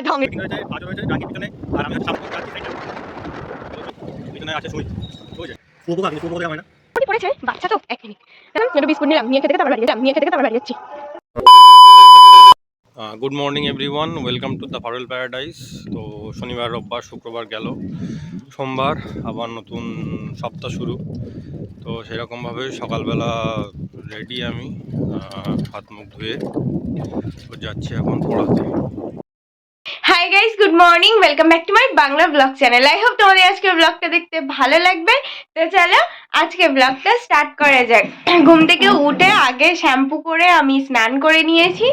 আমার ঢং। আর আমি পিছনে আছে সুই ফুবো কাকে হয় না? পড়েছে? বাচ্চা তো এক মিনিট। একটু বিস্কুট নিলাম নিয়ে খেতে খেতে আবার বাড়ি যাচ্ছি। নিয়ে খেতে খেতে বাড়ি যাচ্ছি। Good morning everyone welcome to the Farul paradise তো শনিবার রোববার শুক্রবার গেল। সোমবার আবার নতুন সপ্তাহ শুরু। তো সেরকমভাবে সকালবেলা রেডি আমি। হাত মুখ ধুয়ে তো যাচ্ছি এখন পড়াতে। Good morning welcome back to my Bangla blog channel I hope তোমাদের আজকের ব্লগটা দেখতে ভালো লাগবে। তো চলো, আজকে ব্লগটা স্টার্ট করা যাক। ঘুম থেকে উঠে আগে শ্যাম্পু করে আমি স্নান করে নিয়েছি।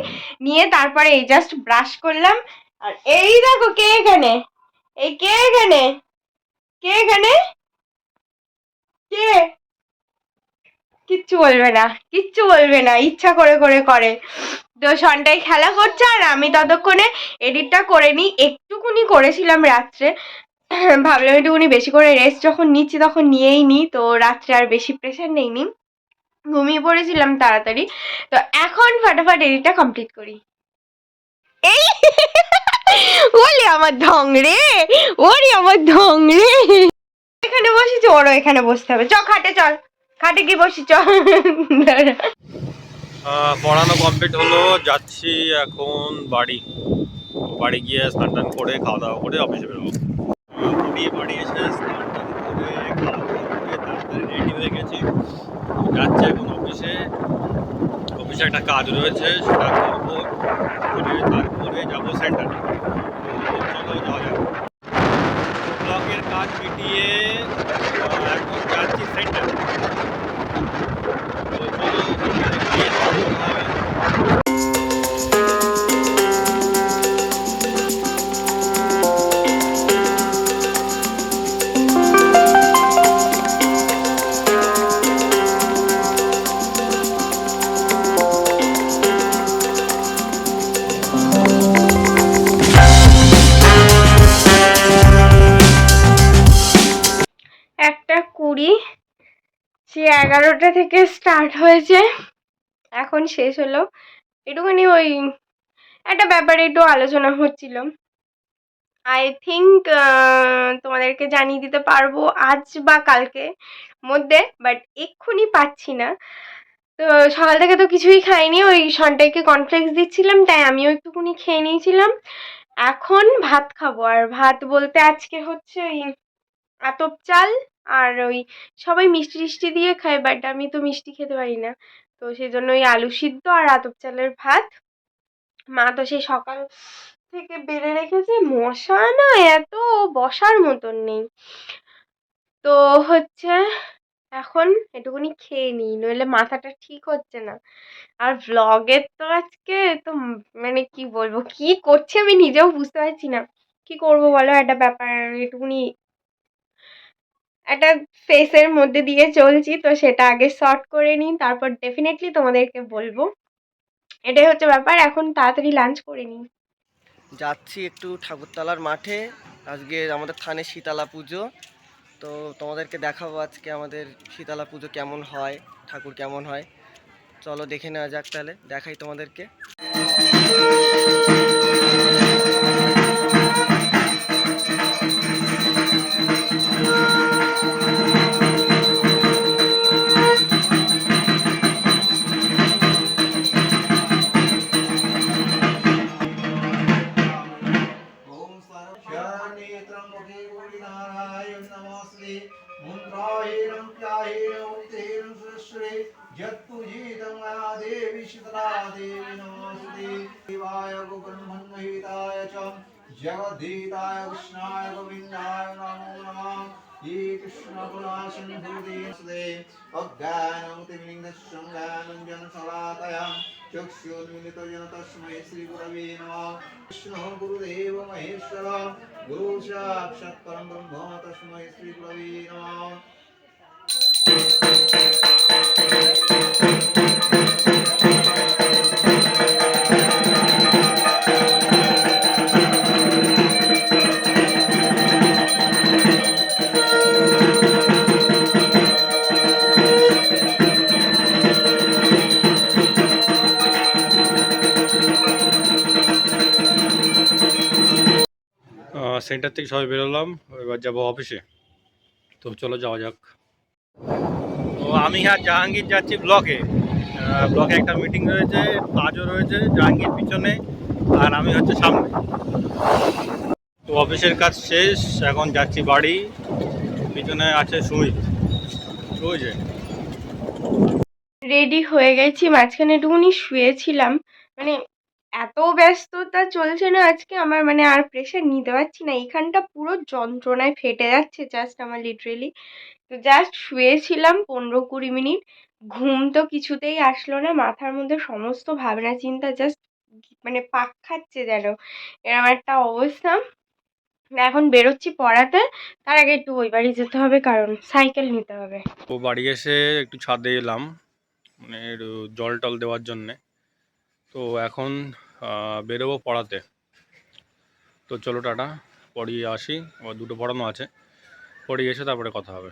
নিয়ে তারপরে এই জাস্ট ব্রাশ করলাম। আর এই দেখো কে এখানে? এই কে এখানে? কে এখানে? কে? কিচ্ছু বলবে না, কিচ্ছু বলবে না। ইচ্ছা করে করে করে। তো সন্টায় খেলা করছে আর আমি ততক্ষণে এডিটটা করে নিই। একটুকুনি করেছিলাম রাত্রে। ভাবলাম একটুকুনি বেশি করে রেস্ট যখন নিচ্ছি তখন নিয়েই নিই। তো রাত্রে আর বেশি প্রেশার নেইনি ঘুমিয়ে পড়েছিলাম তাড়াতাড়ি। তো এখন ফাটাফাট এডিটটা কমপ্লিট করি। এই ওলি আমার ঢং রে। ওরে আমার ঢং রে। এখানে বসেছি, ওরও এখানে বসতে হবে। চ, খাটে চল। খাটে গিয়ে বসি চল পড়ানো কমপ্লিট হলো, যাচ্ছি এখন বাড়ি। বাড়ি গিয়ে স্নান টান করে, খাওয়া দাওয়া করে অফিসে বেরোবো। বাড়ি এসে স্নান টান করে, খাওয়া রেডি হয়ে গেছি। যাচ্ছি এখন অফিসে অফিসে একটা কাজ রয়েছে, সেটা করব। করে তারপরে যাব সেন্টারে চলো যাওয়া যাক। ব্লকের কাজ মিটিয়ে এখন যাচ্ছি সেন্টারে সে এগারোটা থেকে স্টার্ট হয়েছে, এখন শেষ হলো। একটুখানি ওই একটা ব্যাপারে একটু আলোচনা হচ্ছিল। আই থিঙ্ক তোমাদেরকে জানিয়ে দিতে পারব আজ বা কালকে মধ্যে বাট এক্ষুনি পাচ্ছি না। তো সকাল থেকে তো কিছুই খাইনি, ওই সন্টাইকে কনফ্লেক্স দিচ্ছিলাম, তাই আমিও একটুকুনি খেয়ে নিয়েছিলাম। এখন ভাত খাব, আর ভাত বলতে আজকে হচ্ছে ওই আতপ চাল আর ওই সবাই মিষ্টি টিষ্টি দিয়ে খায় বাট আমি তো মিষ্টি খেতে পারি না। তো সেই জন্য ওই আলু সিদ্ধ আর আতপ চালের ভাত। মা তো সেই সকাল থেকে বেড়ে রেখেছে, মশা না এত বসার মতন নেই। তো হচ্ছে এখন এটুকুনি খেয়ে নিই, নইলে মাথাটা ঠিক হচ্ছে না। আর ভ্লগের তো আজকে তো মানে কি বলব, কি করছি আমি নিজেও বুঝতে পারছি না। কি করব বলো? একটা ব্যাপার, এটুকুনি একটা ফেসের মধ্যে দিয়ে চলছি, তো সেটা আগে শর্ট করে নিই, তারপর ডেফিনেটলি তোমাদেরকে বলব। এটাই হচ্ছে ব্যাপার, এখন তাড়াতাড়ি লাঞ্চ করে নিই। যাচ্ছি একটু ঠাকুরতলার মাঠে, আজকে আমাদের থানে শীতলা পুজো। তো তোমাদেরকে দেখাবো আজকে আমাদের শীতলা পুজো কেমন হয়, ঠাকুর কেমন হয়। চলো দেখে নেওয়া যাক তাহলে, দেখাই তোমাদেরকে। नमस्ते मुन्द्राहीनं प्याहीनं तेन सुश्रे यत्पुजितं मया देवी शीतला कृष्णाय नमो नमः। हे कृष्णकुलासन्धुदेशदे अज्ञानं तिमिलिङ्गशृङ्गानं जनशलाकयां चक्षुर्मिलितजन तस्मै श्रीगुरवे नमः कृष्णः गुरुदेव महेश्वर गुरु साक्षात् परं ब्रह्म तस्मै श्रीगुरवे नमः সেন্টার থেকে সবাই বেরোলাম, এবার যাব অফিসে তো চলো যাওয়া যাক। তো আমি আর জাহাঙ্গীর যাচ্ছি ব্লকে ব্লকে একটা মিটিং রয়েছে, কাজও রয়েছে, জাহাঙ্গীর পিছনে, আর আমি হচ্ছে সামনে। তো অফিসের কাজ শেষ, এখন যাচ্ছি বাড়ি। পিছনে আছে সুমিত। ওই রেডি হয়ে গেছি, মাঝখানে একটুখানি শুয়েছিলাম। মানে এত ব্যস্ততা চলছে না আজকে, আমার মানে আর প্রেশার নিতে পারছি না। এখানটা পুরো যন্ত্রণায় ফেটে যাচ্ছে জাস্ট আমার লিটারেলি তো জাস্ট শুয়েছিলাম পনেরো কুড়ি মিনিট, ঘুম তো কিছুতেই আসলো না, মাথার মধ্যে সমস্ত ভাবনা চিন্তা জাস্ট মানে পাক খাচ্ছে যেন। এরকম একটা অবস্থা। এখন বেরোচ্ছি পড়াতে, তার আগে একটু ওই বাড়ি যেতে হবে, কারণ সাইকেল নিতে হবে। তো বাড়ি এসে একটু ছাদে এলাম মানে জল টল দেওয়ার জন্যে। তো এখন বেরোবো পড়াতে। তো চলো টাটা, পড়িয়ে আসি। আবার দুটো পড়ানো আছে। পড়িয়ে এসে তারপরে কথা হবে।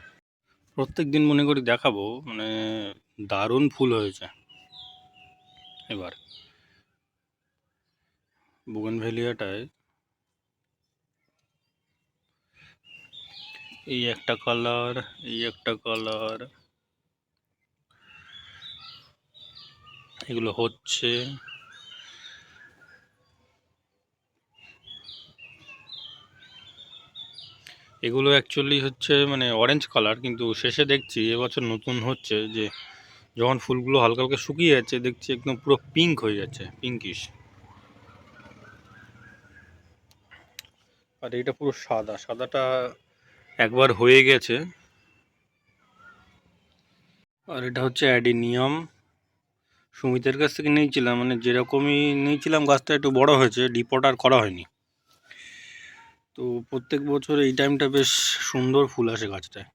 প্রত্যেক দিন মনে করি দেখাবো মানে দারুণ ফুল হয়েছে। এবার বুগনভেলিয়াটায় এই একটা কালার এই একটা কালার এগুলো হচ্ছে এগুলো অ্যাকচুয়ালি হচ্ছে মানে অরেঞ্জ কালার কিন্তু শেষে দেখছি এবছর নতুন হচ্ছে যে যখন ফুলগুলো হালকা হালকা শুকিয়ে যাচ্ছে, দেখছি একদম পুরো পিঙ্ক হয়ে যাচ্ছে পিঙ্কিশ আর এটা পুরো সাদা, সাদাটা একবার হয়ে গেছে। আর এটা হচ্ছে অ্যাডিনিয়াম। সুমিতের কাছ থেকে নিয়েছিলাম মানে যেরকমই নিয়েছিলাম, গাছটা একটু বড় হয়েছে ডিপোট আর করা হয়নি। তো প্রত্যেক বছর এই টাইমটা বেশ সুন্দর ফুল আসে গাছটায়।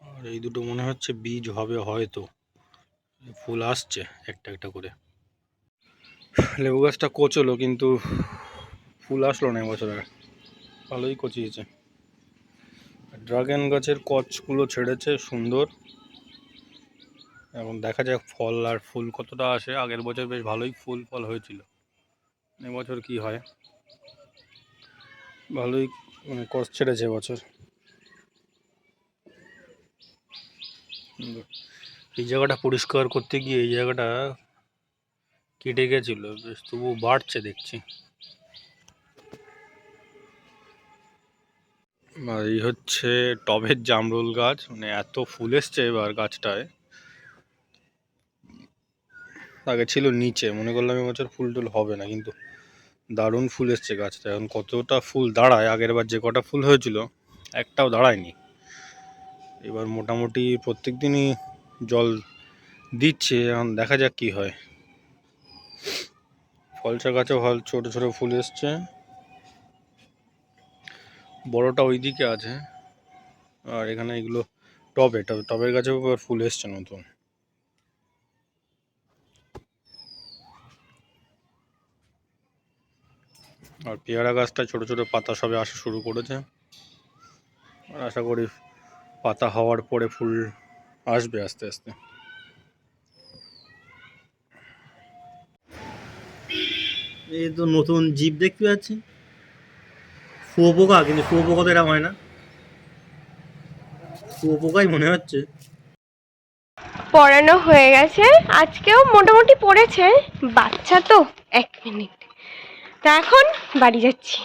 আর এই দুটো মনে হচ্ছে বীজ হবে হয়তো। ফুল আসছে একটা একটা করে। লেবু গাছটা কোচলো কিন্তু ফুল আসলো না এবছর আর। ভালোই কচিয়েছে। ড্রাগন গাছের কচগুলো ছেড়েছে, সুন্দর। এবং দেখা যাক ফল আর ফুল কতটা আসে। আগের বছর বেশ ভালোই ফুল ফল হয়েছিল। এবছর কি হয়? ভালোই মানে কচ ছেড়েছে সুন্দর। এই জায়গাটা পরিষ্কার করতে গিয়ে এই জায়গাটা কেটে গেছিল, বেশ তবু বাড়ছে দেখছি। এই হচ্ছে টবের জামরুল গাছ মানে এত ফুল এসছে এবার গাছটায়। আগে ছিল নিচে, মনে করলাম এবছর ফুল টুল হবে না কিন্তু। দারুণ ফুল এসছে গাছটা। এখন কতটা ফুল দাঁড়ায়? আগের বার যে কটা ফুল হয়েছিল, একটাও দাঁড়ায়নি। এবার মোটামুটি প্রত্যেক দিনই জল দিচ্ছে, এখন দেখা যাক কি হয়। ফলসা গাছেও ফল ছোট ছোট ফুল এসছে। বড়টা ওইদিকে আছে। আর এখানে এগুলো টবে টবে, টবের গাছেও ফুল এসছে নতুন। আর পেয়ারা গাছটা ছোট ছোট পাতা সবে আসা শুরু করেছে। আর আশা করি পাতা হওয়ার পরে ফুল আসবে আস্তে আস্তে। এই তো নতুন জীব দেখতে পাচ্ছি। শুয়োপোকা কিন্তু শুয়োপোকা তো এরকম হয় না। শুয়োপোকাই মনে হচ্ছে। পড়ানো হয়ে গেছে আজকেও মোটামুটি পড়েছে। বাচ্চা তো এক মিনিট। তা এখন বাড়ি যাচ্ছি।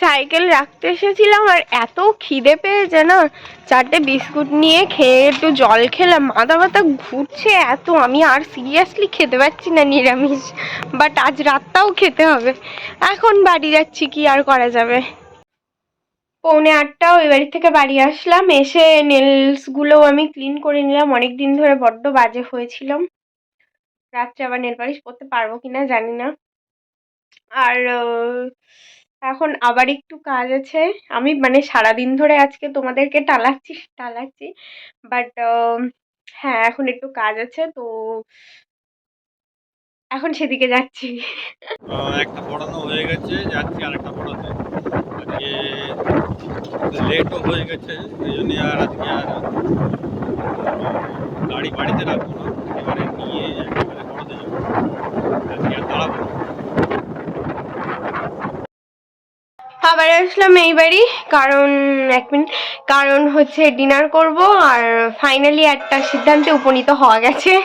সাইকেল রাখতে এসেছিলাম আর এত খিদে পেয়েছে না চারটে বিস্কুট নিয়ে খেয়ে একটু জল খেলাম। মাথা ব্যথা ঘুরছে এত, আমি আর সিরিয়াসলি খেতে পারছি না, নিরামিষ। বাট আজ রাতটাও খেতে হবে। এখন বাড়ি যাচ্ছি, কি আর করা যাবে? পৌনে আটটা ওই বাড়ি থেকে বাড়ি আসলাম। এসে নেলসগুলোও আমি ক্লিন করে নিলাম। অনেক দিন ধরে বড্ড বাজে হয়েছিলাম। রাত্রে আবার নেল পালিশ করতে পারব কিনা জানি না। আর এখন আবার একটু কাজ আছে। আমি মানে সারাদিন ধরে আজকে তোমাদেরকে টালাচ্ছি টালাচ্ছি। বাট হ্যাঁ এখন একটু কাজ আছে, তো এখন সেদিকে যাচ্ছি। একটা পড়ানো হয়ে গেছে, যাচ্ছি আর একটা পড়াতে। আজকে লেটও হয়ে গেছে এই জন্য আর আজকে আর গাড়ি বাড়িতে রাখব না, এবারে নিয়ে একেবারে পড়াতে যাব। আজকে আর দাঁড়াবো না। আবার আসলাম এই বাড়ি। কারণ, এক মিনিট, কারণ হচ্ছে ডিনার করব আর ফাইনালি একটা সিদ্ধান্তে উপনীত হওয়া গেছে।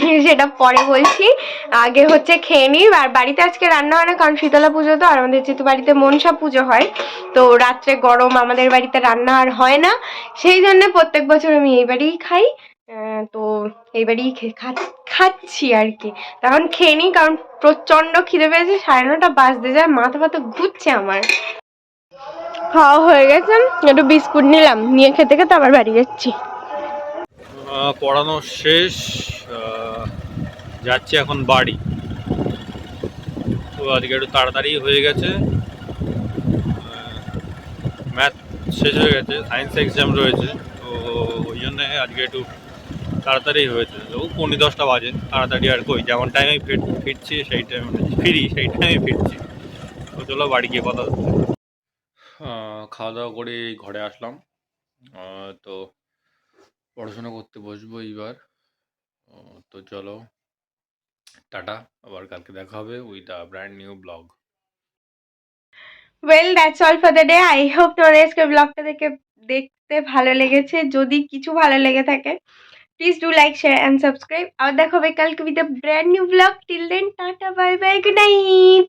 সেটা পরে বলছি। আগে হচ্ছে খেয়ে নিই। আর বাড়িতে আজকে রান্না হয় না, কারণ শীতলা পুজো তো, আর আমাদের যেহেতু বাড়িতে মনসা পুজো হয়, তো রাত্রে গরম আমাদের বাড়িতে রান্না আর হয় না। সেই জন্য প্রত্যেক বছর আমি এই বাড়িই খাই। তো এই বাড়িই খে- খা- খাচ্ছি আর কি। তখন খেয়ে নিই, কারণ প্রচণ্ড খিদে পেয়েছে, সাড়ে নটা বাজতে যায় মাথা ফাথা ঘুরছে আমার। খাওয়া হয়ে গেছে। একটু বিস্কুট নিলাম, নিয়ে খেতে খেতে আবার বাড়ি যাচ্ছি। পড়ানো শেষ যাচ্ছি এখন বাড়ি। তো আজকে একটু তাড়াতাড়ি হয়ে গেছে। ম্যাথ শেষ হয়ে গেছে সায়েন্স এক্সাম রয়েছে, তো ওই জন্যে আজকে একটু তাড়াতাড়ি হয়েছে। তো পৌনে দশটা বাজে, তাড়াতাড়ি আর কই, যেমন টাইমে ফিরছি, সেই টাইমে ফিরি, সেই টাইমে ফিরছি। তো চলো বাড়ি গিয়ে কথা হচ্ছে। খাওয়া দাওয়া করে এই ঘরে আসলাম। তো পড়াশোনা করতে বসবো এইবার। তো চলো, টাটা, আবার কালকে দেখা হবে with a brand new blog well that's all for the day I hope তোমাদের আজকে ব্লগটা দেখে, দেখতে ভালো লেগেছে। যদি কিছু ভালো লেগে থাকে please do like share and subscribe আর দেখা হবে কালকে with a brand new blog till then tata bye bye good night